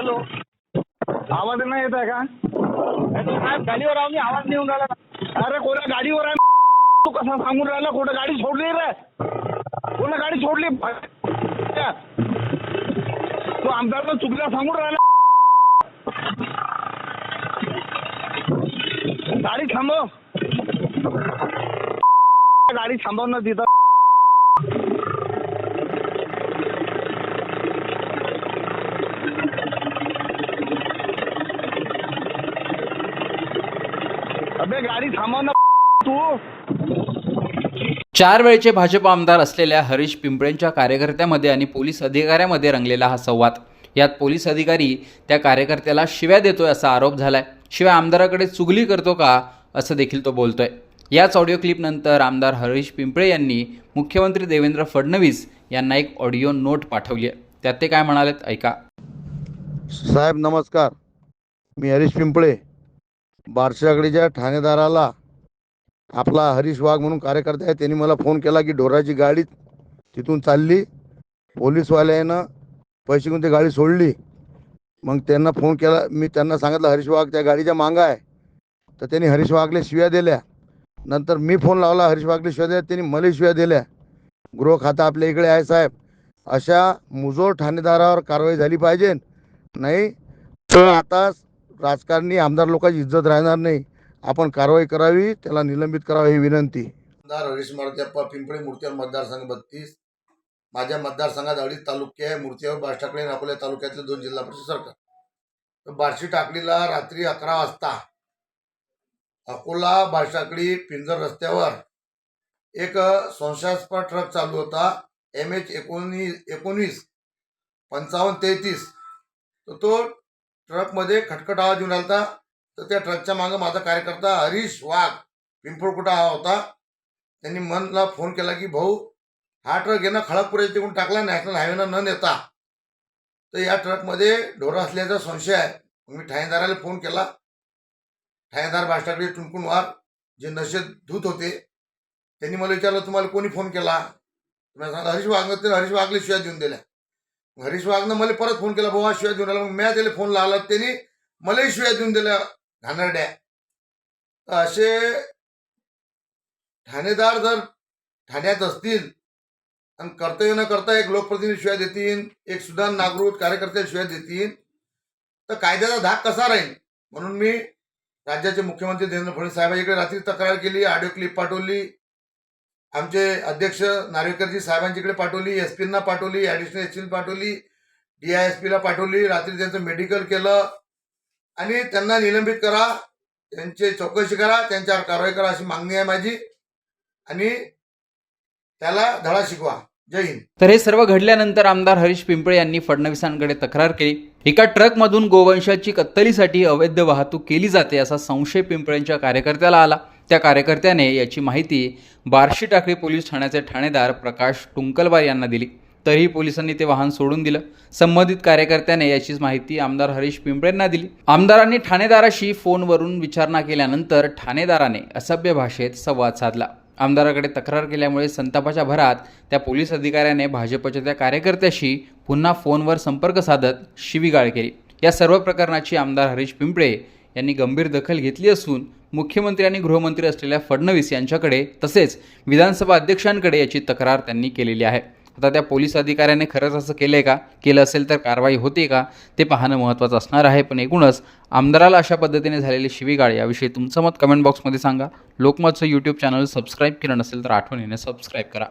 Hello. आवाज नाही येत आहे का? हॅलो साहेब गाडीवर आहो मी आवाज नाही येऊन राहिला. अरे कोणा गाडीवर आहे? तू कसा सांगून राहिला? कुठं गाडी सोडली रे? कोणा गाडी सोडली? तू आमदारला चुकल्या सांगून राहिला. गाडी थांबव. गाडी थांबव ना तिथं. अबे गाडी थांबव ना तू. चार वेळचे भाजप आमदार असलेल्या हरीश पिंपळेंच्या कार्यकर्त्यामध्ये आणि पोलीस अधिकाऱ्यामध्ये रंगलेला हा संवाद. यात पोलीस अधिकारी त्या कार्यकर्त्याला शिव्या देतोय असा आरोप झालाय. शिवाय आमदाराकडे चुगली करतो का असं देखील तो बोलतोय. याच ऑडिओ क्लिपनंतर आमदार हरीश पिंपळे यांनी मुख्यमंत्री देवेंद्र फडणवीस यांना एक ऑडिओ नोट पाठवली आहे. त्यात ते काय म्हणालेत ऐका. साहेब नमस्कार. मी हरीश पिंपळे. बारशागडीच्या ठाणेदाराला आपला हरीश वाघ म्हणून कार्यकर्ता आहे त्यांनी मला फोन केला की ढोराची गाडी तिथून चालली. पोलीसवाल्यानं पैसे घेऊन ती गाडी सोडली. मग त्यांना फोन केला. मी त्यांना सांगितलं हरीश वाघ त्या गाडीच्या मागा आहे. तर त्यांनी हरीश वाघले शिव्या दिल्या. नंतर मी फोन लावला हरीश वाघले शिव्या दिल्या. त्यांनी मला शिव्या दिल्या. गृह खातं आपल्या इकडे आहे साहेब. अशा मुजोर ठाणेदारावर कारवाई झाली पाहिजे. नाही तर आता राजकारणी आमदार लोकांची इज्जत राहणार नाही. आपण कारवाई करावी त्याला निलंबित करावी ही विनंती. आमदार हरीश मारुतीप्पा पिंपळे मूर्तीवर मतदारसंघ बत्तीस. माझ्या मतदारसंघात अडीच तालुके आहे. मूर्तीवर बार्शी टाकळी आणि अकोला तालुक्यातले दोन जिल्हा परिषद सरकार. तर बार्शी टाकळीला रात्री अकरा वाजता अकोला बार्शी टाकळी पिंजर रस्त्यावर एक संशयास्पद ट्रक चालू होता. एम एच एकोणीस एकोणीस पंचावन्न तेहतीस. तर तो ट्रकमध्ये खटखट आवाज येऊन राहिला तर त्या ट्रकच्या मागं माझा कार्यकर्ता हरीश वाघ पिंपळकुटा हा होता. त्यांनी मनला फोन केला की भाऊ हा ट्रक येणं खळगपुऱ्याच्या तिकडून टाकला नॅशनल हायवेनं न नेता. तर या ट्रकमध्ये ढोरं असल्याचा संशय आहे. मी ठाणेदाराला फोन केला. ठाणेदार बाष्टाकडे टुनकुनवार जे नशेत धूत होते. त्यांनी मला विचारलं तुम्हाला कोणी फोन केला? तुम्ही सांगा हरीश वाघ. तर हरीश वाघले शिवाय देऊन दिल्या. हरीश वाघनं मला परत फोन केला बाबा शिवाय देऊन आला. मग म्या त्याला फोन लावला त्यांनी मलाही शिवाय देऊन दिल्या घाणरड्या. तर असे ठाणेदार जर ठाण्यात असतील आणि कर्तव्य न करता एक लोकप्रतिनिधी शिवाय देतील एक सुधार नागरिक कार्यकर्ते शिवाय देतील तर कायद्याचा धाक कसा राहील? म्हणून मी राज्याचे मुख्यमंत्री देवेंद्र फडणवीस साहेबांकडे रात्री तक्रार केली ऑडिओ क्लिप पाठवली आमचे अध्यक्ष नार्वेकरजी साहेबांच्याकडे पाठवली एस पींना पाठवली ॲडिशनल एस पाठवली डी आय एस पीला पाठवली रात्री त्यांचं मेडिकल केलं. आणि त्यांना निलंबित करा त्यांची चौकशी करा त्यांच्यावर कारवाई करा अशी मागणी आहे माझी. आणि त्याला धडा शिकवा. जय हिंद. तर हे सर्व घडल्यानंतर आमदार हरीश पिंपळे यांनी फडणवीसांकडे तक्रार केली. एका ट्रकमधून गोवंशाची कत्तलीसाठी अवैध वाहतूक केली जाते असा संशय पिंपळेंच्या कार्यकर्त्याला आला. त्या कार्यकर्त्याने याची माहिती बार्शी टाकळी पोलीस ठाण्याचे ठाणेदार प्रकाश टुंकलवार यांना दिली. तरीही पोलिसांनी ते वाहन सोडून दिलं. संबंधित कार्यकर्त्याने याचीच माहिती आमदार हरीश पिंपळेंना दिली. आमदारांनी ठाणेदाराशी फोनवरून विचारणा केल्यानंतर ठाणेदाराने असभ्य भाषेत संवाद साधला. आमदाराकडे तक्रार केल्यामुळे संतापाच्या भरात त्या पोलीस अधिकाऱ्याने भाजपच्या त्या कार्यकर्त्याशी पुन्हा फोनवर संपर्क साधत शिवीगाळ केली. या सर्व प्रकरणाची आमदार हरीश पिंपळे यांनी गंभीर दखल घेतली असून मुख्यमंत्री आणि गृहमंत्री असलेल्या फडणवीस यांच्याकडे तसेच विधानसभा अध्यक्षांकडे याची तक्रार त्यांनी केलेली आहे. आता त्या पोलीस अधिकाऱ्याने खरंच असं केलं आहे का? केलं असेल तर कारवाई होते का? ते पाहणं महत्त्वाचं असणार आहे. पण एकूणच आमदाराला अशा पद्धतीने झालेली शिवीगाळ याविषयी तुमचं मत कमेंट बॉक्समध्ये सांगा. लोकमतचं यूट्यूब चॅनल सबस्क्राईब केलं नसेल तर आठवणीने सबस्क्राईब करा.